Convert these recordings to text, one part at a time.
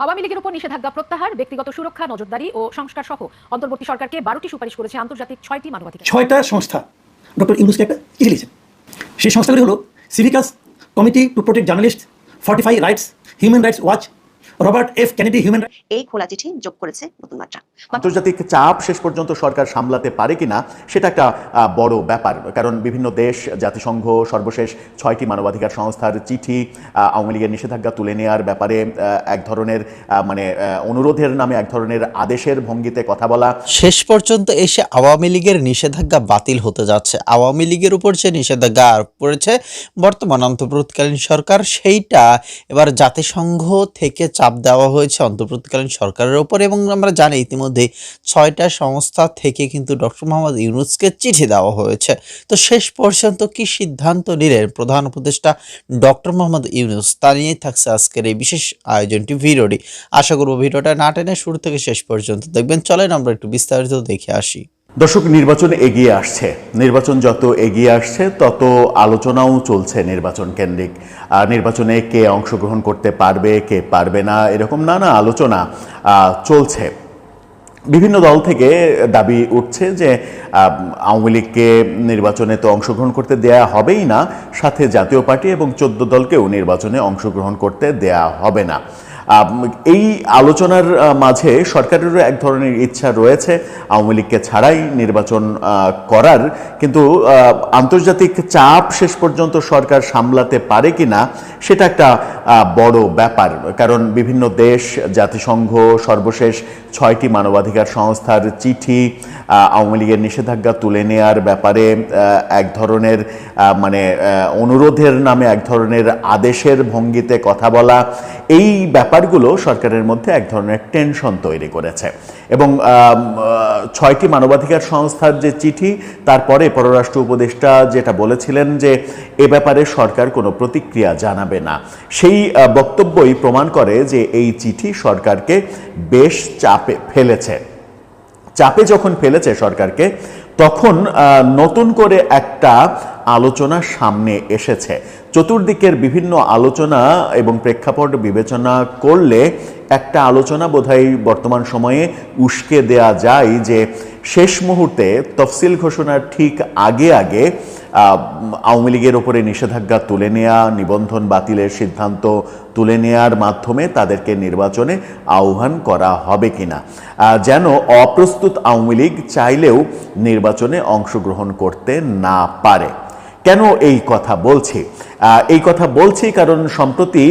আওয়ামী লীগের উপর নিষেধাজ্ঞা প্রত্যাহার, ব্যক্তিগত সুরক্ষা, নজরদারি ও সংস্কার সহ অন্তর্বর্তী সরকারকে বারোটি সুপারিশ করেছে আন্তর্জাতিক ছয়টি মানবাধিকার ছয়টা সংস্থা। ডক্টর ইউনুসকে একটা চিঠি লিখেছেন। সেই সংস্থাগুলি হলো Civicus Committee to Protect Journalist Fortify Rights Human Rights Watch Robert F Kennedy Human এই খোলা চিঠি যোগ করেছে নতুন মাত্রা আন্তর্জাতিক চাপ শেষ পর্যন্ত সরকার সামলাতে পারে কিনা সেটা একটা বড় ব্যাপার। কারণ বিভিন্ন দেশ জাতিসংঘ সর্বশেষ ছয়টি মানবাধিকার সংস্থার চিঠি আওয়ামী লীগের নিষেধাজ্ঞা তুলে নেওয়ার ব্যাপারে এক ধরনের মানে অনুরোধের নামে এক ধরনের আদেশের ভঙ্গিতে কথা বলা। শেষ পর্যন্ত এসে আওয়ামী লীগের নিষেধাজ্ঞা বাতিল হতে যাচ্ছে। আওয়ামী লীগের উপর যে নিষেধাজ্ঞা আরোপ করেছে বর্তমান অন্তর্বর্তীকালীন সরকার সেইটা এবার জাতিসংঘ থেকে চাপ দেওয়া হয়েছে অন্তর্বর্তীকালীন সরকারের উপর এবং আমরা জানি ইতিমধ্যে ছয়টা সংস্থা থেকে কিন্তু ডক্টর মোহাম্মদ ইউনুসকে চিঠি দেওয়া হয়েছে। তো শেষ পর্যন্ত কি সিদ্ধান্ত নিলেন প্রধান উপদেষ্টা ডক্টর মোহাম্মদ ইউনুস? তা নিয়েই থাকছে আজকের এই বিশেষ আয়োজনটি ভিডিওটি। আশা করব ভিডিওটা না টেনে শুরু থেকে শেষ পর্যন্ত দেখবেন। চলেন আমরা একটু বিস্তারিত দেখে আসি। দর্শক, নির্বাচন এগিয়ে আসছে। নির্বাচন যত এগিয়ে আসছে, তত আলোচনাও চলছে নির্বাচন কেন্দ্রিক। নির্বাচনে কে অংশগ্রহণ করতে পারবে, কে পারবে না, এরকম নানা আলোচনা চলছে। বিভিন্ন দল থেকে দাবি উঠছে যে আওয়ামী লীগকে নির্বাচনে তো অংশগ্রহণ করতে দেয়া হবেই না, সাথে জাতীয় পার্টি এবং চোদ্দ দলকেও নির্বাচনে অংশগ্রহণ করতে দেয়া হবে না। এই আলোচনার মাঝে সরকারেরও এক ধরনের ইচ্ছা রয়েছে আওয়ামী লীগকে ছাড়াই নির্বাচন করার। কিন্তু আন্তর্জাতিক চাপ শেষ পর্যন্ত সরকার সামলাতে পারে কি না সেটা একটা বড় ব্যাপার। কারণ বিভিন্ন দেশ, জাতিসংঘ, সর্বশেষ ছয়টি মানবাধিকার সংস্থার চিঠি আওয়ামী লীগের নিষেধাজ্ঞা তুলে নেওয়ার ব্যাপারে এক ধরনের মানে অনুরোধের নামে এক ধরনের আদেশের ভঙ্গিতে কথা বলা, এই ব্যাপারগুলো সরকারের মধ্যে এক ধরনের টেনশন তৈরি করেছে। এবং ছয়টি মানবাধিকার সংস্থার যে চিঠি, তারপরে পররাষ্ট্র উপদেষ্টা যেটা বলেছিলেন যে এ ব্যাপারে সরকার কোনো প্রতিক্রিয়া জানাবে না। সেই বক্তব্যই প্রমাণ করে যে এই চিঠি সরকারকে বেশ চাপে ফেলেছে। চাপে যখন ফেলেছে সরকারকে তখন নতুন করে একটা আলোচনা সামনে এসেছে। চতুর্দিকের বিভিন্ন আলোচনা এবং প্রেক্ষাপট বিবেচনা করলে একটা আলোচনা বোধহয় বর্তমান সময়ে উস্কে দেয়া যায় যে, শেষ মুহূর্তে তফসিল ঘোষণার ঠিক আগে আগে আওয়ামী লীগের ওপরে নিষেধাজ্ঞা তুলে নেওয়া নিবন্ধন বাতিলের সিদ্ধান্ত তুলে নেওয়ার মাধ্যমে তাদেরকে নির্বাচনে আহ্বান করা হবে কিনা। যেন অপ্রস্তুত আওয়ামী লীগ চাইলেও নির্বাচনে অংশগ্রহণ করতে না পারে। কেন এই কথা বলছি? এই কথা বলছি কারণ সম্প্রতি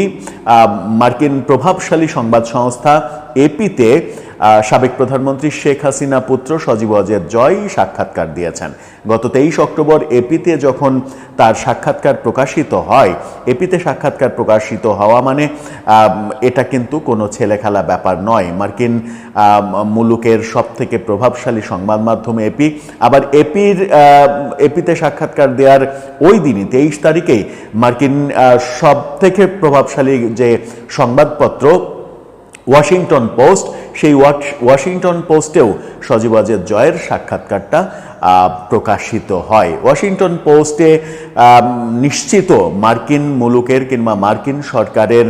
মার্কিন প্রভাবশালী সংবাদ সংস্থা এপিতে সাবেক প্রধানমন্ত্রী শেখ হাসিনা পুত্র সজীব অজের জয় সাক্ষাৎকার দিয়েছেন। গত তেইশ অক্টোবর এপিতে যখন তার সাক্ষাৎকার প্রকাশিত হয়, এপিতে সাক্ষাৎকার প্রকাশিত হওয়া মানে এটা কিন্তু কোনো ছেলেখেলা ব্যাপার নয়। মার্কিন মুলুকের সব থেকে প্রভাবশালী সংবাদ মাধ্যম এপি। আবার এপির এপিতে সাক্ষাৎকার দেওয়ার ওই দিনই, তেইশ তারিখেই মার্কিন সব থেকে প্রভাবশালী যে সংবাদপত্র ওয়াশিংটন পোস্ট, সেই ওয়াশ- ওয়াশিংটন পোস্টেও সজীব অজের জয়ের সাক্ষাৎকারটা প্রকাশিত হয়। ওয়াশিংটন পোস্টে নিশ্চিত মার্কিন মুলুকের কিংবা মার্কিন সরকারের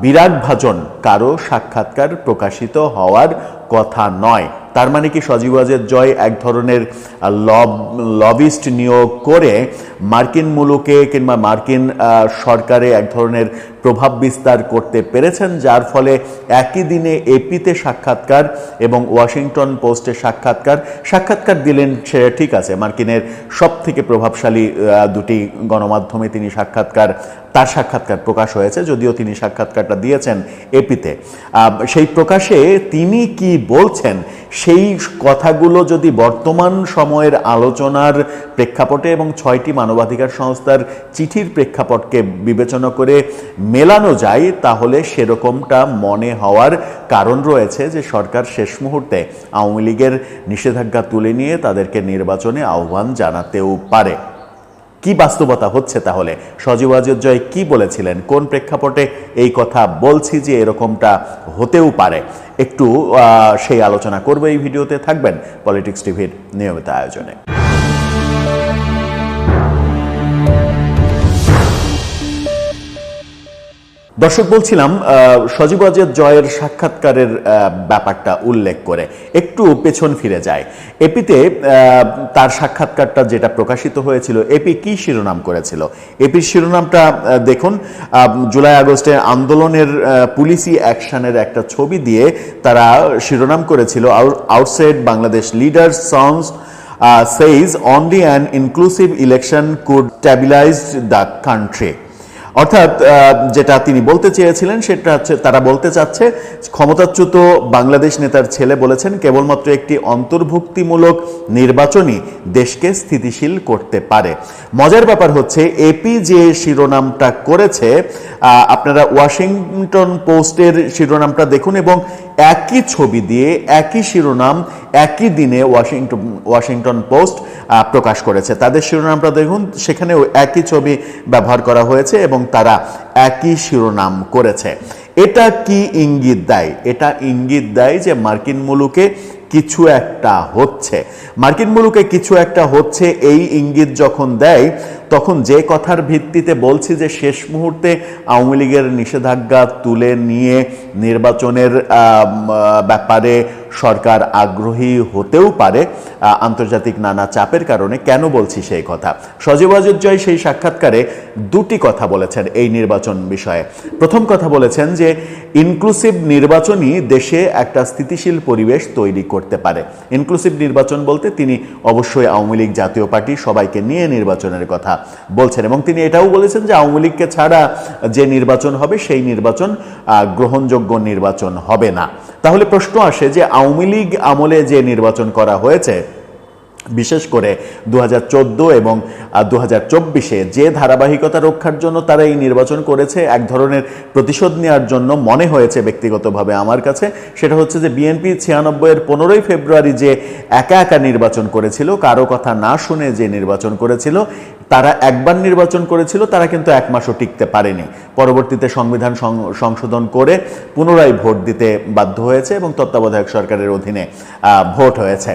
বিরাট ভাজন কারও সাক্ষাৎকার প্রকাশিত হওয়ার কথা নয়। তার মানে কি সজীব ওয়াজেদ জয় এক ধরনের লব, লবিস্ট নিয়োগ করে মার্কিন মুলুকে কিংবা মার্কিন সরকারে এক ধরনের প্রভাব বিস্তার করতে পেরেছেন, যার ফলে একই দিনে এপিতে সাক্ষাৎকার এবং ওয়াশিংটন পোস্টে সাক্ষাৎকার। সাক্ষাৎকার দিলেন সেটা ঠিক আছে, মার্কিনের সব থেকে প্রভাবশালী দুটি গণমাধ্যমে তিনি সাক্ষাৎকার, তার সাক্ষাৎকার প্রকাশ হয়েছে, যদিও তিনি সাক্ষাৎকারটা দিয়েছেন এপিতে। সেই প্রকাশে তিনি কি বলছেন, সেই কথাগুলো যদি বর্তমান সময়ের আলোচনার প্রেক্ষাপটে এবং ছয়টি মানবাধিকার সংস্থার চিঠির প্রেক্ষাপটকে বিবেচনা করে মেলানো যায়, তাহলে সেরকমটা মনে হওয়ার কারণ রয়েছে যে সরকার শেষ মুহূর্তে আওয়ামী লীগের নিষেধাজ্ঞা তুলে নিয়ে তাদেরকে নির্বাচনে আহ্বান জানাতেও পারে। কি বাস্তবতা হচ্ছে তাহলে? সজীব জয় কি বলেছিলেন? কোন প্রেক্ষাপটে এই কথা বলছি যে এরকমটা হতেও পারে? একটু সেই আলোচনা করব এই ভিডিওতে। থাকবেন পলিটিক্স টিভির নিয়মিত আয়োজনে। দর্শক, বলছিলাম সজীব ওয়াজেদ জয়ের সাক্ষাৎকারের ব্যাপারটা উল্লেখ করে। একটু পেছন ফিরে যায় এপিতে তার সাক্ষাৎকারটা যেটা প্রকাশিত হয়েছিল, এপি কি শিরোনাম করেছিল? এপির শিরোনামটা দেখুন জুলাই, আগস্টে আন্দোলনের পুলিশি অ্যাকশনের একটা ছবি দিয়ে তারা শিরোনাম করেছিল আউটসাইড বাংলাদেশ লিডার সংস says, only an inclusive election could stabilize the country. অর্থাৎ যেটা তিনি বলতে চেয়েছিলেন, সেটা হচ্ছে, তারা বলতে চাচ্ছে, ক্ষমতাচ্যুত বাংলাদেশ নেতার ছেলে বলেছেন, কেবলমাত্র একটি অন্তর্ভুক্তিমূলক নির্বাচনই দেশকে স্থিতিশীল করতে পারে। মজার ব্যাপার হচ্ছে এপি যে শিরোনামটা করেছে আপনারা ওয়াশিংটন পোস্টের শিরোনামটা দেখুন এবং একই ছবি দিয়ে একই শিরোনাম একই দিনে ওয়াশিংটন ওয়াশিংটন পোস্ট প্রকাশ করেছে। তাদের শিরোনামটা দেখুন, সেখানেও একই ছবি ব্যবহার করা হয়েছে এবং তারা একই শিরোনাম করেছে। এটা কি ইঙ্গিত দেয়? এটা ইঙ্গিত দেয় যে মার্কিন মুলুকে কিছু একটা হচ্ছে। মার্কিন মুলুকে কিছু একটা হচ্ছে, এই ইঙ্গিত যখন দেয় তখন যে কথার ভিত্তিতে বলছি যে শেষ মুহূর্তে আওয়ামী লীগের নিষেধাজ্ঞা তুলে নিয়ে নির্বাচনের ব্যাপারে সরকার আগ্রহী হতেও পারে আন্তর্জাতিক নানা চাপের কারণে কেন বলছি সেই কথা? সজীব জয় সেই সাক্ষাৎকারে দুটি কথা বলেছেন এই নির্বাচন বিষয়ে। প্রথম কথা বলেছেন যে ইনক্লুসিভ নির্বাচনই দেশে একটা স্থিতিশীল পরিবেশ তৈরি করতে পারে। ইনক্লুসিভ নির্বাচন বলতে তিনি অবশ্যই আওয়ামী লীগ জাতীয় পার্টি সবাইকে নিয়ে নির্বাচনের কথা বলছেন। এবং তিনি এটাও বলেছেন যে আওয়ামী লীগকে ছাড়া যে নির্বাচন হবে, সেই নির্বাচন গ্রহণযোগ্য নির্বাচন হবে না। তাহলে প্রশ্ন আসে যে আওয়ামী লীগ আমলে যে নির্বাচন করা হয়েছে, বিশেষ করে দু হাজার চোদ্দ এবং দু চব্বিশে যে ধারাবাহিকতা রক্ষার জন্য তারা এই নির্বাচন করেছে, এক ধরনের প্রতিশোধ নেওয়ার জন্য মনে হয়েছে ব্যক্তিগতভাবে আমার কাছে, সেটা হচ্ছে যে বিএনপি ছিয়ানব্বইয়ের পনেরোই ফেব্রুয়ারি যে একা একা নির্বাচন করেছিল, কারও কথা না শুনে যে নির্বাচন করেছিল তারা একবার নির্বাচন করেছিল, তারা কিন্তু এক মাসও টিকতে পারেনি। পরবর্তীতে সংবিধান সংশোধন করে পুনরায় ভোট দিতে বাধ্য হয়েছে এবং তত্ত্বাবধায়ক সরকারের অধীনে ভোট হয়েছে।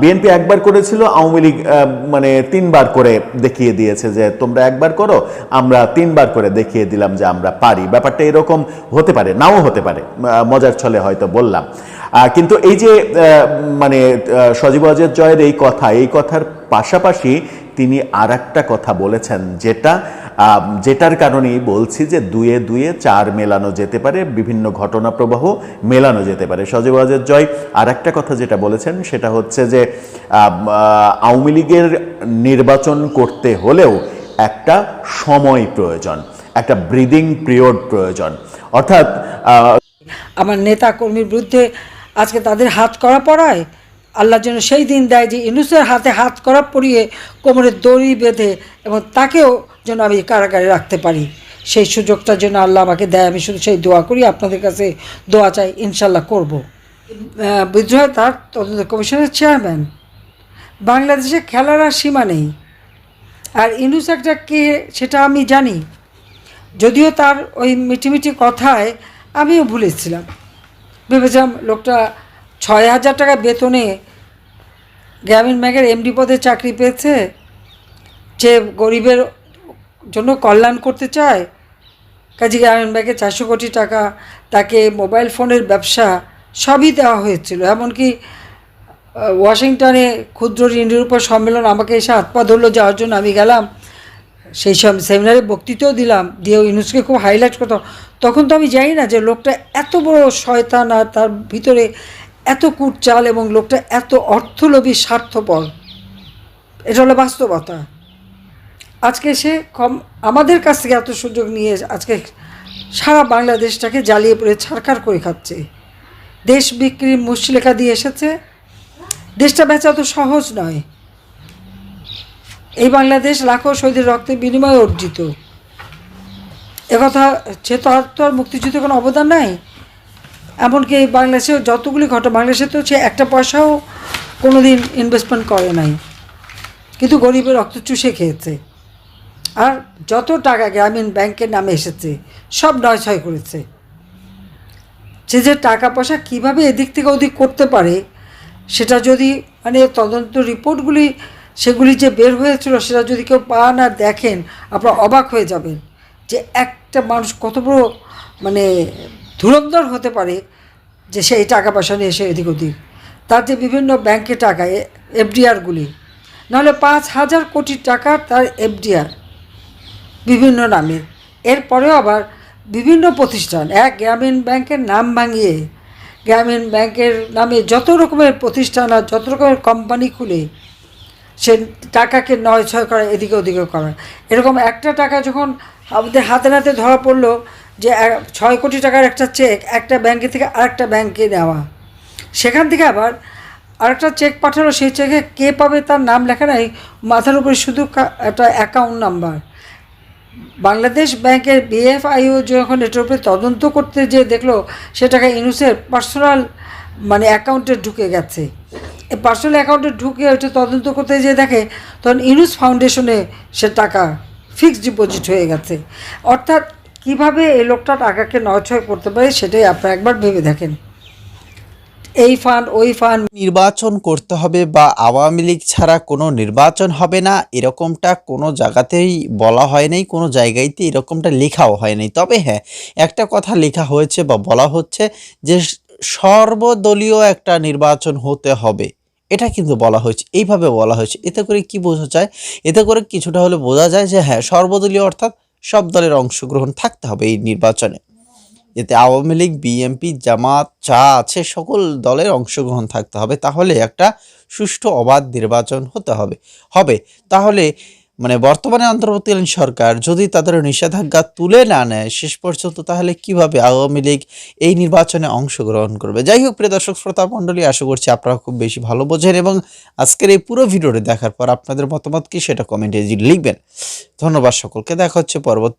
বিএনপি একবার করেছিল, আওয়ামী লীগ মানে তিনবার করে দেখিয়ে দিয়েছে যে, তোমরা একবার করো, আমরা তিনবার করে দেখিয়ে দিলাম যে আমরা পারি। ব্যাপারটা এরকম হতে পারে, নাও হতে পারে মজার ছলে হয়তো বললাম। কিন্তু এই যে মানে সজীব অজের জয়ের এই কথা, এই কথার পাশাপাশি তিনি আর একটা কথা বলেছেন, যেটা যেটার কারণেই বলছি যে দুয়ে দুয়ে চার মেলানো যেতে পারে, বিভিন্ন ঘটনা প্রবাহ মেলানো যেতে পারে। সজীব ওয়াজেদ জয় আর একটা কথা যেটা বলেছেন সেটা হচ্ছে যে আওয়ামী লীগের নির্বাচন করতে হলেও একটা সময় প্রয়োজন, একটা ব্রিদিং পিরিয়ড প্রয়োজন। অর্থাৎ আমার নেতা কর্মীর বিরুদ্ধে আজকে তাদের হাত করা পড়ায়? আল্লাহ যেন সেই দিন দেয় যে ইনুসের হাতে হাত করা পরিয়ে কোমরে দড়ি বেঁধে এবং তাকেও যেন আমি কারাগারে রাখতে পারি। সেই সুযোগটার জন্য আল্লাহ আমাকে দেয়। আমি শুধু সেই দোয়া করি। আপনাদের কাছে দোয়া চাই ইনশাল্লাহ করব। বিদ্রোহ তার তদন্ত কমিশনের চেয়ারম্যান। বাংলাদেশে খেলার আর সীমা নেই। আর ইনুস একটা কে সেটা আমি জানি। যদিও তার ওই মিটিমিটি কথায় আমিও ভুলেছিলাম। ভেবেছিলাম লোকটা ছয় হাজার টাকা বেতনে গ্রামীণ ব্যাংকের এমডি পদে চাকরি পেয়েছে, যে গরিবের জন্য কল্যাণ করতে চায়, কাজে গ্রামীণ ব্যাংকে চারশো কোটি টাকা তাকে মোবাইল ফোনের ব্যবসা সবই দেওয়া হয়েছিল। এমনকি ওয়াশিংটনে ক্ষুদ্র ঋণের উপর সম্মেলন আমাকে এসে হাত পা ধরলো, যাওয়ার জন্য আমি গেলাম, সেই সব সেমিনারে বক্তৃতাও দিলাম, দিয়ে ইউনুসকে খুব হাইলাইট করতাম। তখন তো আমি জানি না যে লোকটা এত বড় শয়তান আর তার ভিতরে এত কুটচাল এবং লোকটা এত অর্থলোভী, স্বার্থপর। এটা হলো বাস্তবতা। আজকে সে কম, আমাদের কাছ থেকে এত সুযোগ নিয়ে আজকে সারা বাংলাদেশটাকে জ্বালিয়ে পড়ে ছারখার করে খাচ্ছে। দেশ বিক্রির মুশলেখা দিয়ে এসেছে। দেশটা বেচা তো সহজ নয়। এই বাংলাদেশ লাখো শহীদের রক্তের বিনিময়ে অর্জিত। একথা সে তো আর তো আর মুক্তিযুদ্ধে কোনো অবদান নাই? এমনকি বাংলাদেশে যতগুলি ঘটনা বাংলাদেশে তো সে একটা পয়সাও কোনো দিন ইনভেস্টমেন্ট করে নাই। কিন্তু গরিবের রক্ত চুষে খেয়েছে। আর যত টাকা গ্রামীণ ব্যাংকের নামে এসেছে, সব নয় ছয় করেছে। সে যে টাকা পয়সা কীভাবে এদিক থেকে ওদিক করতে পারে, সেটা যদি মানে তদন্ত রিপোর্টগুলি, সেগুলি যে বের হয়েছিল, সেটা যদি কেউ পান আর দেখেন, আপনারা অবাক হয়ে যাবেন যে একটা মানুষ কত বড় মানে ধুরন্ধর হতে পারে যে সেই টাকা পয়সা নিয়ে এসে এদিক ওদিক। তার যে বিভিন্ন ব্যাংকে টাকা এফডিআরগুলি। নাহলে পাঁচ হাজার কোটি টাকা তার এফডিআর বিভিন্ন নামের এরপরেও আবার বিভিন্ন প্রতিষ্ঠান, এক গ্রামীণ ব্যাংকের নাম ভাঙিয়ে, গ্রামীণ ব্যাংকের নামে যত রকমের প্রতিষ্ঠান আর যত রকমের কোম্পানি খুলে, সে টাকাকে নয় ছয় করা এদিকে ওদিকে করা এরকম একটা টাকা যখন আমাদের হাতে নাতে ধরা পড়ল যে ছয় কোটি টাকার একটা চেক একটা ব্যাংকে থেকে আরেকটা ব্যাংকে নেওয়া। সেখান থেকে আবার আরেকটা চেক পাঠালো, সেই চেকে কে পাবে তার নাম লেখা নাই, মাথার উপরে শুধু একটা অ্যাকাউন্ট নাম্বার বাংলাদেশ ব্যাংকের বিএফআইও যখন এটার উপরে তদন্ত করতে যে দেখল, সে টাকা ইনুসের পার্সোনাল মানে অ্যাকাউন্টে ঢুকে গেছে। এই পার্সোনাল অ্যাকাউন্টে ঢুকে ওইটা তদন্ত করতে যে দেখে, তখন ইনুস ফাউন্ডেশনে সে টাকা ফিক্সড ডিপোজিট হয়ে গেছে। অর্থাৎ কীভাবে এই লোকটা টাকাকে নয়ছয় করতে পারে সেটাই আপনারা একবার ভেবে দেখেন। এই ফান্ড ওই ফান্ড নির্বাচন করতে হবে বা আওয়ামী লীগ ছাড়া কোনো নির্বাচন হবে না, এরকমটা কোনো জায়গাতেই বলা হয় নাই, কোনো জায়গায়তে এরকমটা লেখাও হয় নাই। তবে হ্যাঁ একটা কথা লেখা হয়েছে বা বলা হচ্ছে যে সর্বদলীয় একটা নির্বাচন হতে হবে। এটা কিন্তু বলা হয়েছে, এইভাবে বলা হয়েছে। এতে করে কি বোঝা যায়? এতে করে কিছুটা হলে বোঝা যায় যে হ্যাঁ সর্বদলীয় অর্থাৎ সব দলের অংশগ্রহণ থাকতে হবে এই নির্বাচনে। এতে আওয়ামী লীগ, বিএনপি, জামাত চা আছে সকল দলের অংশগ্রহণ থাকতে হবে। তাহলে একটা সুষ্ঠু অবাধ নির্বাচন হতে হবে। হবে। তাহলে মানে বর্তমানে অন্তর্বর্তীকালীন সরকার যদি তাদের নিষেধাজ্ঞা তুলে না নেয়, শেষ পর্যন্ত তাহলে কীভাবে আওয়ামী লীগ এই নির্বাচনে অংশগ্রহণ করবে? যাই হোক, প্রিয় দর্শক, শ্রোতা মণ্ডলী, আশা করছি আপনারা খুব বেশি ভালো বোঝেন এবং আজকের এই পুরো ভিডিওটি দেখার পর আপনাদের মতামত কি সেটা কমেন্টে লিখবেন। ধন্যবাদ সকলকে, দেখা হচ্ছে পরবর্তী